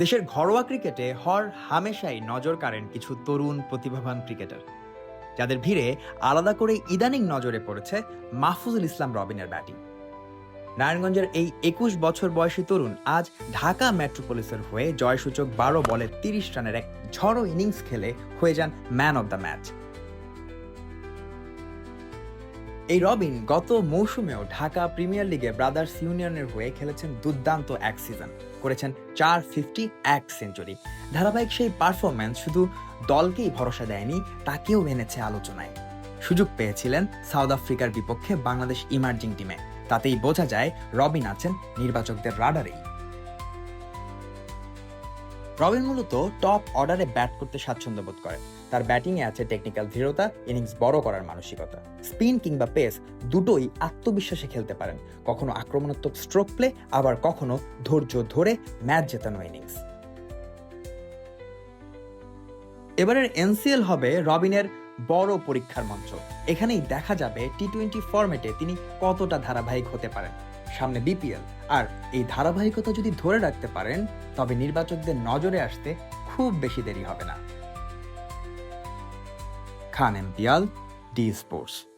দেশের ঘরোয়া ক্রিকেটে হর হামেশাই নজর কাড়েন কিছু তরুণ প্রতিভাবান ক্রিকেটার। যাদের ভিড়ে আলাদা করে ইদানিং নজরে পড়েছে মাহফুজুল ইসলাম রবিনের ব্যাটিং। নারায়ণগঞ্জের এই একুশ বছর বয়সী তরুণ আজ ঢাকা মেট্রোপলিসের হয়ে জয়সূচক বারো বলে তিরিশ রানের এক ঝড়ো ইনিংস খেলে হয়ে যান ম্যান অব দ্য ম্যাচ। এই রবিন গত মৌসুমেও ঢাকা প্রিমিয়ার লিগে ব্রাদার্স ইউনিয়নের হয়ে খেলেছেন দুর্দান্ত এক সিজন। করেছেন চার ফিফটি এক সেঞ্চুরি। ধারাবাহিক সেই পারফরম্যান্স শুধু দলকেই ভরসা দেয়নি, তাকেও এনেছে আলোচনায়। সুযোগ পেয়েছিলেন সাউথ আফ্রিকার বিপক্ষে বাংলাদেশ ইমার্জিং টিমে। তাতেই বোঝা যায় রবিন আছেন নির্বাচকদের রাডারেই। রবিন মূলত টপ অর্ডারে ব্যাট করতে স্বাচ্ছন্দ্য বোধ করে। তার ব্যাটিংয়ে আছে টেকনিক্যাল দৃঢ়তা ইনিংস বড় করার মানসিকতা। স্পিন কিংবা পেস দুটোই আত্মবিশ্বাসে খেলতে পারেন। কখনো আক্রমণাত্মক স্ট্রোক প্লে আবার কখনো ধৈর্য ধরে ম্যাচ জেতানো ইনিংস এবারের এনসিএল হবে রবিনের বড় পরীক্ষার মঞ্চ। এখানেই দেখা যাবে টি টোয়েন্টি ফরম্যাটে তিনি কতটা ধারাবাহিক হতে পারেন। সামনে বিপিএল আর এই ধারাবাহিকতা যদি ধরে রাখতে পারেন, তবে নির্বাচকদের নজরে আসতে খুব বেশি দেরি হবে না। খান এমপিয়াল ডি স্পোর্টস।